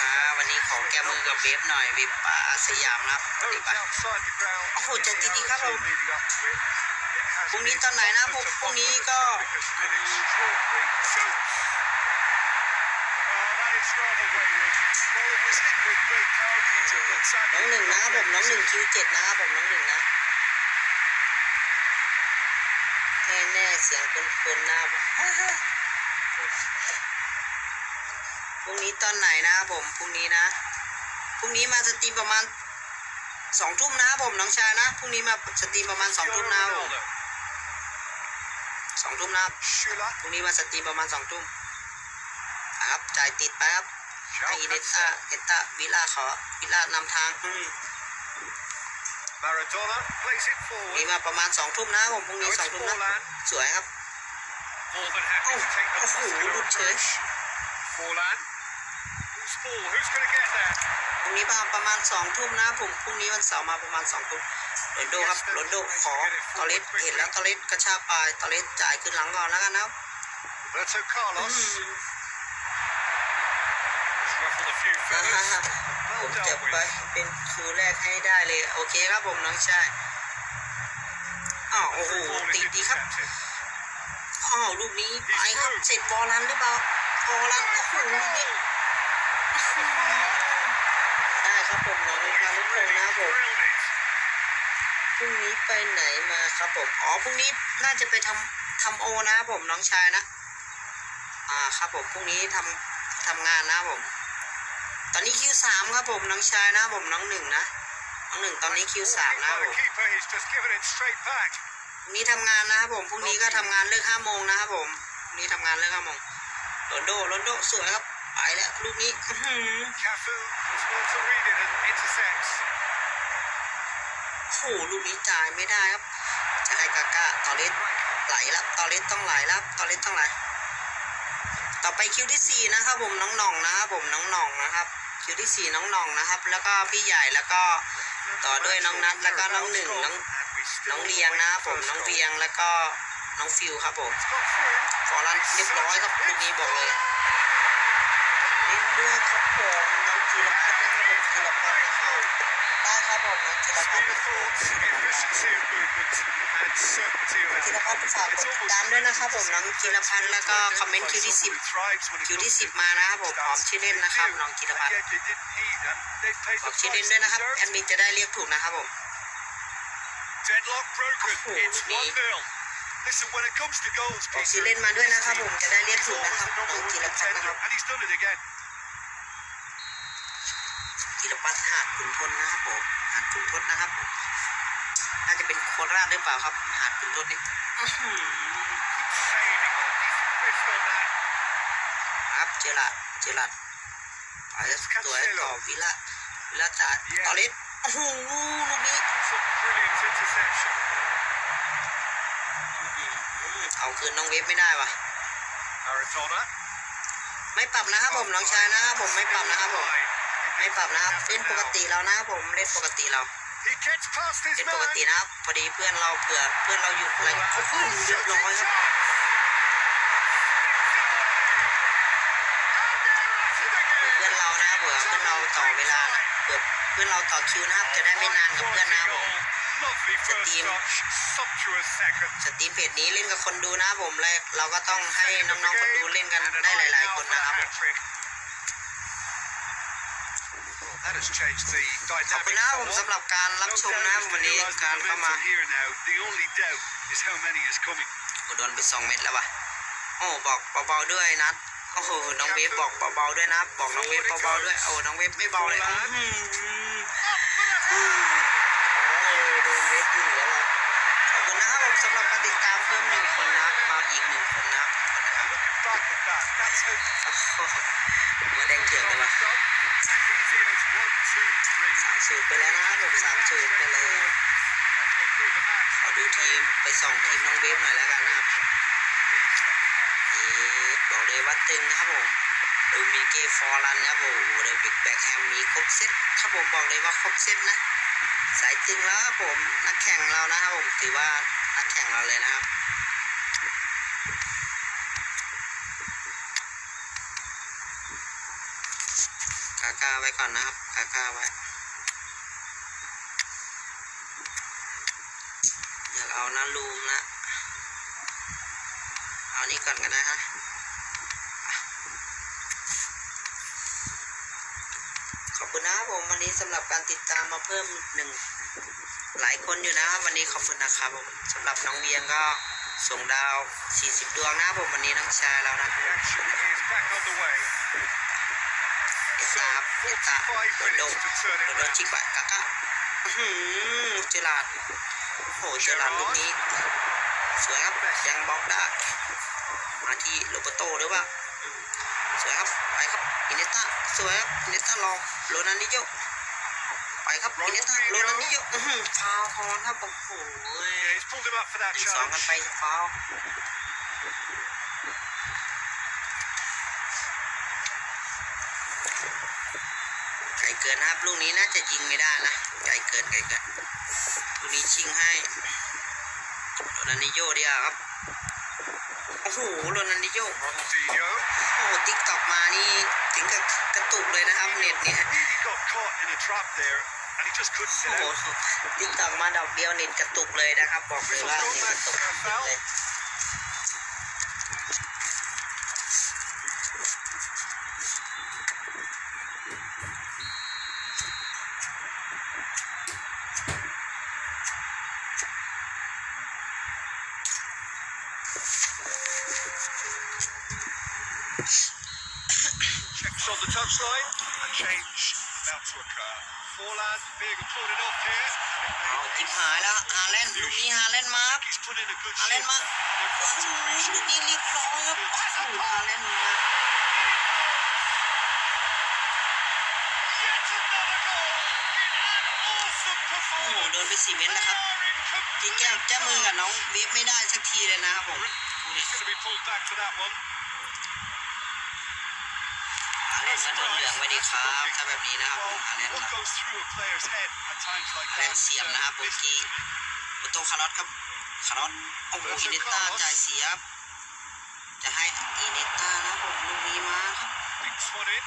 มาวันนี้ขอแก้มือกับเบฟหน่อยวิปอาสยามครับดีปะโอ้โหใจดีดีครับผมพรุ่งนี้ตอนไหนนะพวกพรุ่งนี้ก็น้องหนึ่งนะผมน้องหนึ่งคิวเจ็ดนะผมน้องหนึ่งนะแน่แน่เสียงคนคนนะครั พรุ่งนี้ตอนไหนนะครับผมพรุ่งนี้นะพรุ่งนี้มาสตรีมประมาณสองทุ่มนะครับผมน้องชายนะพรุ่งนี้มาสตรีมประมาณสองทุ่ม Cristiano นะครับผม Ronaldo. สองทุ่มนะครับ Schüller. พรุ่งนี้มาสตรีมประมาณสองทุ่มครับจ่ายติดไปครับให้อินเนต้าเอต้าวิลล่าขอวิลล่านำทางอืม Maradona plays it พรุ่ง forward. นี้มาประมาณสองทุ่มนะครับผมพรุ่ง Now นี้ it's สองทุ่มนะ Forlan. สวยครับ More than happy to take the Oh, oh, muscular พรุ่งนี้มาประมาณสองทุ่มนะผมพรุ่งนี้วันเสาร์มาประมาณสองทุ่มโรนลโดครับโรนลโดขอตอเลสเห็นแล้วตอเลสกระชากไปตอเลสจ่ายขึ้นหลังก่อนแล้วกันนะครับ Roberto อื Carlos. ม Ruffled a few อ่า feathers. ฮะผ Well มจะ dealt ไป with. เป็นคิวแรกให้ได้เลย โอเคครับผมน้องชายอ้าวโอ้โห Through ball ติ is ดดีครับ intercepted. อ้าวลูกนี้ไปครับเสร็จบอลลันหรือเปล่าบอลลันโอ้โหลูกนี้อื้อหือ ได้ครับผมน้องพานุพงศ์นะครับผมพรุ่งนี้ไปไหนมาครับผม อ๋อพรุ่งนี้น่าจะไปทำทำโอนะครับผมน้องชายนะ อ่าครับผมพรุ่งนี้ทำทำงานนะครับผม ตอนนี้คิวสามครับผมน้องชายนะครับผมน้องหนึ่งนะน้องหนึ่งตอนนี้คิวสามนะครับผมพรุ่งนี้ทำงานนะครับผมพรุ่งนี้ก็ทำงานเลิกห้าโมงนะครับผมพรุ่งนี้ทำงานเลิกห้าโมงโรนโดโรนโดสวยครับ ไปแล้วลูกนี้อื้อหือ Cafu was well to read it and intercepts. โอ้โหลูกนี้จ่ายไม่ได้ครับจะให้กาก้าตอเลสไหลแล้วตอเลสต้องไหลแล้วตอเลสต้องไหล ต่อไปคิวที่สี่นะครับผมน้องหน่องนะครับผมน้องหน่องนะครับคิวที่สี่น้องหน่องนะครับ แล้วก็พี่ใหญ่แล้วก็ต่อด้วยน้องนัทแล้วก็น้องหนึ่งน้อง And we still น้องเวียงนะครับผม first น้อง goal. เวียงแล้วก็น้องฟิวครับผม It's got through. ฟอรันเรียบร้อยครับลูกนี้บอกเลย เล่นด้วยครับผมน้องจิรพัฒน์นะครับผมจิรพัฒน์นะครับได้ครับผมน้องจิรพัฒน์ Speed of thought, efficiency of movement, and certainty of จิรพัฒน์ฝากกดติดตามด้วยนะครับผมน้องจิรพัฒน์แล้วก็คอมเมนต์คิวที่สิบคิวที่สิบมานะครับผมพร้อมชื่อเล่นนะครับน้องจิรพัฒน์บอกชื่อเล่นด้วยนะครับแอดมินจะได้เรียกถูกนะครับผม Deadlock broken. It's 1-0. Listen, when it comes to goals, บอก Peter, ชื่อเล่นมาด้วยนะครับผมจะได้เรียกถูกนะครับน้องจีรพัฒน์นะครับ and he's done it again. จิรพัฒน์หาดขุนทนนะครับผมหาดขุนทศนะครับ น่าจะเป็นโคราชหรือเปล่าครับ หาดขุนทศนี่อื้อหือ Good saving or decent fist on that. ครับเจรัดเจรัดไปสวยต่อวิละวิละจ่าตอเลสโอ้โหลูกนี้ That's a brilliant interception. อื้อหือเอาคืนน้องเวฟไม่ได้วะ Maradona. ไม่ปรับนะครับผมน้องชายนะครับผมไม่ปรับนะครับผม ไม่ปรับนะครับเล่นปกติแล้วนะครับผมเล่นปกติเรา He gets past his เล่น man. ปกตินะครับพอดีเพื่อนเราเผื่อเพื่อนเราอยู่อะไรโอ้โหเรียบร้อยครับเพื่อนเรานะครับเผื่อเพื่อนเราต่อเวลานะเผื่อเพื่อนเราต่อคิวนะครับจะได้ไม่นานกับเพื่อนนะครับผม Lovely first team. touch, sumptuous second. สตรีมเพจนี้เล่นกับคนดูนะครับผมและเราก็ต้องให้น้องๆคนดูเล่นกันได้หลาย ๆ คนนะครับ ขอบคุณ dynamic นะครับผม somewhat. สำหรับการรับชมนะครับวันนี้การเข้ามา here now. The only doubt is how many is coming. โอ้โดนไปสองเม็ดแล้ววะโอ้บอกเบาๆด้วยนัดโอ้โหน้องเวฟบอกเบาๆด้วยนะ บอกน้องเวฟเบาๆด้วยโอ้น้องเวฟไม่เบาเลยอื้อหือโอ้ยโดนเวฟยิงแล้วอะขอบคุณนะครับผมสำหรับการติดตามเพิ่มหนึ่งคนนะมาอีกหนึ่งคนนะ Looking back at that, that's how โอ้โหเนื้อแดงเถื่อนเลย it's วะ สามสูตรไปแล้วนะครับผมสามสูตรไปเลยขอดูทีมไปส่องทีมน้องเวฟหน่อยแล้วกันนะครับนี่บอกเลยว่าตึงนะครับผมดูมีเกฟอร์รันนะครับผมเลยบิ๊กแบ็คแฮมมีครบเซตครับผมบอกเลยว่าครบเซตนะสายตึงแล้วครับผมนักแข่งเรานะครับผมถือว่านักแข่งเราเลยนะครับาก้าไว้ก่อนนะครับกาก้าไว้อยากเอานะลูมนะเอานี่ก่อนก็ได้ฮะขอบคุณนะผมวันนี้สำหรับการติดตามมาเพิ่มหนึ่งหลายคนอยู่นะครับวันนี้ขอบคุณนะครับผมสำหรับน้องเวียงก็ส่งดาว 40 ดวงนะผมวันนี้น้องชายเรานะครับ เอตาครับเอตาโดนโดน45 minutes to turn โด it นโดน round. ชิกบะกะกะอื้อหือเจลาดโอ้โหเจลาดลูกนี้ สวยครับยังบล็อกได้มาที่โรเบโตหรือว่าอืมสวยครับไปครับอินเนต้าสวยครับอินเนต้ารอโรนันดิโยไปครับอินเนต้าโรนันดิโยอื้อหือฟาวคอนครับโอ้โห Yeah, he's pulled him up for that หนึ่งสองกัน challenge. ไปฟาว กลเกินนะครับลูกนี้น่าจะยิงไม่ได้นะไกลเกินไกลเกินลูกนี้ชิงให้โรนันดิโยดีกว่าครับโอ้โหโรนันดิโย Ronaldinho โอ้โหติ๊กตอกมานี่ถึงกับกระตุกเลยนะครับเน็ตเนี่ย really got caught in a trap there, and he just couldn't โอ้ get โห out. ติ๊กตอกมาดอกเดียวเน็ตกระตุกเลยนะครับ บอกเลยว่าเน็ตกระตุกเลย Checks on the touchline, and change about to occur. Forlan being applauded off here. เอาจิบหายแล้วฮาแลนด์ลูกนี้ฮาแลนด์มาครับ He's put in a good ฮาแลน shift. ด์มา They're โอ้ fast โห to reach ลู it. กนี้เรียบร้อยครับโอ้โหฮาแลนด์มา Yet another goal in an awesome โอ้โห performance. โดนไปสี่เมตรนะครับ They are in จี complete แก้มแจ้มือกับ charge. น้องเวฟไม่ได้สักทีเลยนะครับผมดูดิ He's going to be pulled back for that one. ฮาแลนด์ก็โดเหลืองไว้ดีครับ ถ้าแบบนี้นะครับผม Well, ฮาแลนด์ what ครับ goes through a player's head at times like ฮาแลน that? ด์เสียบนะครับเมื่อกี้ประตูคาร์ลอสครับคาร์ลอสโอ้โหอินเนต้าจ่ายเสียบ จะให้อินเนต้านะครับผมลูกนี้มาครับ Big one in.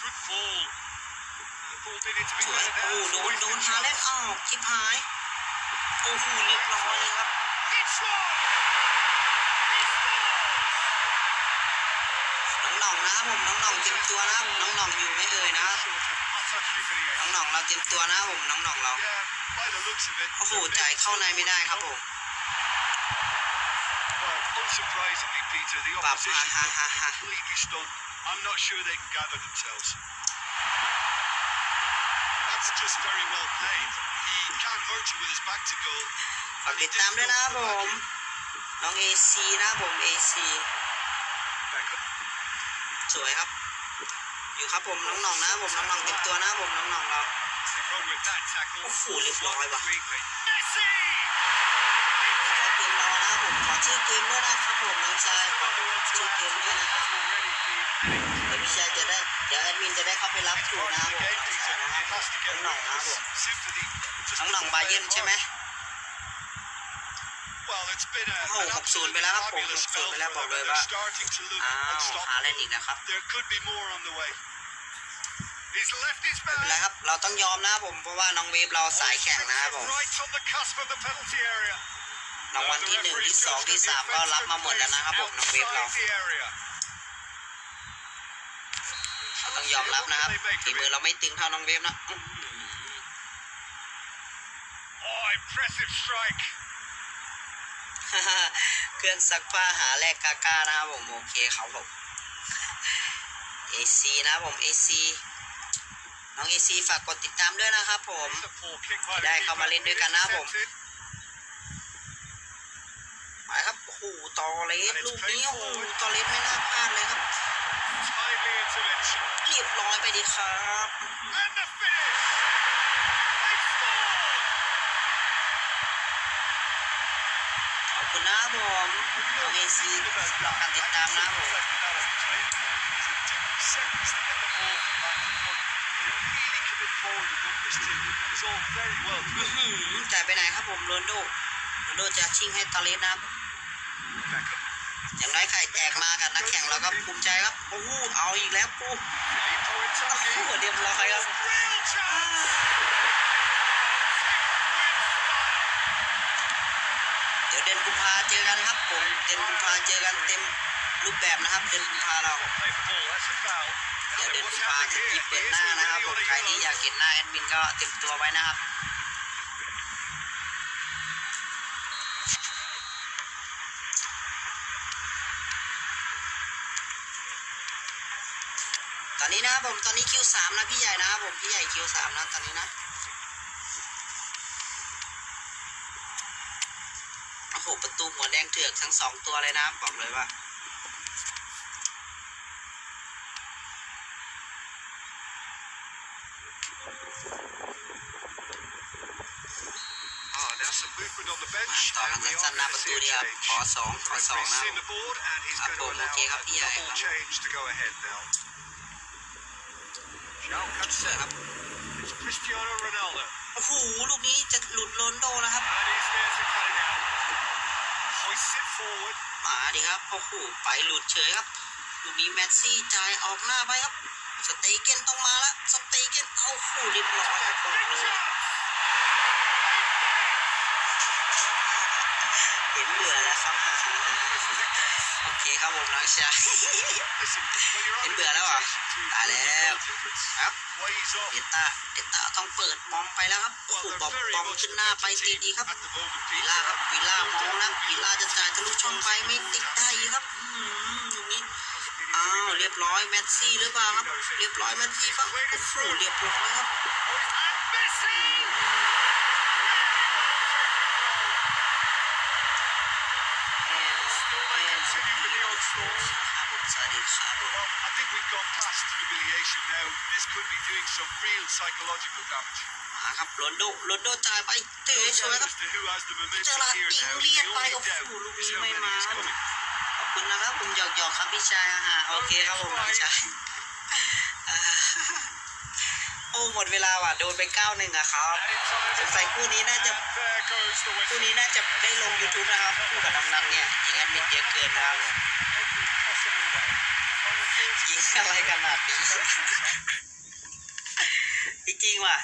Good ball. The ball needed to be สวย better โอ้ now. โหโดนโดนฮาแลนด์ challenged. อ้าวชิบหาย โอ้โหเรียบร้อยเลยครับ น้องหน่องนะครับผมน้องหน่องเตรียมตัวนะครับน้องหน่องอยู่ไหม่เอ่ยนะครับ Short of utter humiliation. น้องหน่องเราเตรียมตัวนะครับผมน้องหน่องเรา Yeah, by the looks of it. โอ้โห the จ่าย mid- เข้าในไม่ได้ครับผม Well, unsurprisingly, Peter, the Bap, opposition ha, looked ha, ha. completely stunned. I'm not sure they can gather themselves. That's just very well played. He can't hurt you with his back to goal. ฝากติดตามด้วยนะครับผม น้องเอซีนะครับผมเอซี Beckham. สวยครับ อยู่ครับผมน้องหน่องนะครับผมน้องหน่องเตรียมตัวนะครับผมน้องหน่องเรา They run with that tackle. Oh, full of Blocked live. completely. Messi! ขอเกมรอนะครับผมขอชื่อเกมด้วยนะครับผมน้องชายขอชื่อเกมด้วยนะครับเดี๋ยวพี่ชายจะได้เดี๋ยวแอดมินจะได้เข้าไปรับถูกนะครับผมน้องชายนะครับน้องหน่องนะครับผมน้องหน่องบาเยิร์นใช่ไหม Well, it's been a, โอ้โห an หกศูนย์ absolutely ไปแล้วครับผมห fabulous กศูน spell ย์ไป for แล้วบอก them, เลย and ว่า they're starting to look อ้าวหาเล่น unstoppable. อีกนะครับ There could be more on the way. He's left his ไม่เป็นไร man. ครับ เราต้องยอมนะครับผม เพราะว่าน้องเวฟเราสายแข่งนะครับผม Right on the cusp of the penalty area. รางวัลที่หนึ่งที่สองที่สามก็รับมาหมดแล้วนะครับผมน้องเวฟเรา Outside the area. เราต้องยอมรับนะครับฝีมือเราไม่ตึงเท่าน้องเวฟนะอื้อหือ Oh, impressive strike. เครื่องซักผ้าหาแลกกาก้านะครับผมโอเคครับผม AC นะครับผม AC น้อง AC ฝากกดติดตามด้วยนะครับผมได้เข้ามาเล่นด้วยกันนะผม Intercepted. ไปครับโอ้โหตอเลสลูกนี้โอ้โหตอเลสไม่น่าพลาดเลยครับเรียบร้อยไปดีครับ And the finish. They scored. ขอบ คุณนะครับผมน้อง AC สำหรับการติดตามนะครับผมอื้อหือจ่ายไปไหนครับผมโรนลโดโรนลโดจะชิงให้ตอเลสนะครับอย่างน้อยไข่แตกมากับนักแข่งเราก็ภูมิใจครับโอ้โหเอาอีกแล้วกู Filippo โอ้โห Inzaghi. เรียบร้อยครับ เดือนกุมภาเจอกันครับผมเดือนกุมภาเจอกันเต็มรูปแบบนะครับเดือนกุมภาเราเดี๋ยวเดือนกุมภาจะหยิบเปิดหน้านะครับผมใครที่อยากเห็นหน้าแอดมินก็เตรียมตัวไว้นะครับตอนนี้นะครับผมตอนนี้คิวสามนะพี่ใหญ่นะครับผมพี่ใหญ่คิวสามนะตอนนี้นะ โอ้โหประตูหัวแดงเถือกทั้งสองตัวเลยนะบอกเลยว่า Ah, now some movement on the bench. ต่อกัน and we สั้น are ๆหน้า going ประ to ตู see a ดีครับ change. ขอสองขอสอง Referee's นะ seen the board and he's Ah, going to boom, allow okay, a happy, yeah, double yeah. change to go ahead now. João เสือ Cancelo. ครับ It's Cristiano Ronaldo. โอ้โหลูกนี้จะหลุดโรนลโดนะครับ And he's there to cut it out. Hoists it forward. มาดิครับโอ้โหไปหลุดเฉยครับลูกนี้แมสซี่จ่ายออกหน้าไปครับ สเตเกนต้องมาแล้วสเตเกนเอาโอ้โหเรียบร้อยครับ เห็นเหลือแล้วครับ โอเคครับผมน้องชาย Listen, when you're ห็นเบื่อแล้วเหรอ temptation to ตายแล้วครับเดต้าเดต้าต้องเปิดบอมไปแล้วครับโอ้โหบอมบอมขึ้นหน้าไปตีดีครับวิล่าครับวิล่ามองนะวิล่าจะจ่ายทะลุช่องไปไม่ติดได้ครับอยู่นี้อ้าวเรียบร้อยแมสซี่หรือเปล่าครับ เรียบร้อยแมสซี่ปะโอ้โหเรียบร้อยครับ ม Well, I think we've gone past humiliation now. This could be doing some real psychological damage. มาครับโรนโดโรนโดจ่ายไปเตะ No สวย doubt ครับ as to who has the เจอ momentum ลา here ติง now. เรีย The กไป only โอ้โห doubt ลูก is นี้ how ไม่ many มา is ครับผม coming. ขอบคุณนะครับผมหยอกหยอกๆครับพี่ชายฮะโอเคครับผมน้องชาย โอ้หมดเวลาว่ะโดนไปเก้าหนึ่งอะครับสงสัยคู่นี้น่าจะคู่นี้น่าจะได้ลง YouTube นะครับคู่กับน้องนักเนี่ยยิงแอดมินเยอะเกินนะครับผม Every possible way. Final thoughts? ยิงอะไรกันาดนี้จริงว่ะ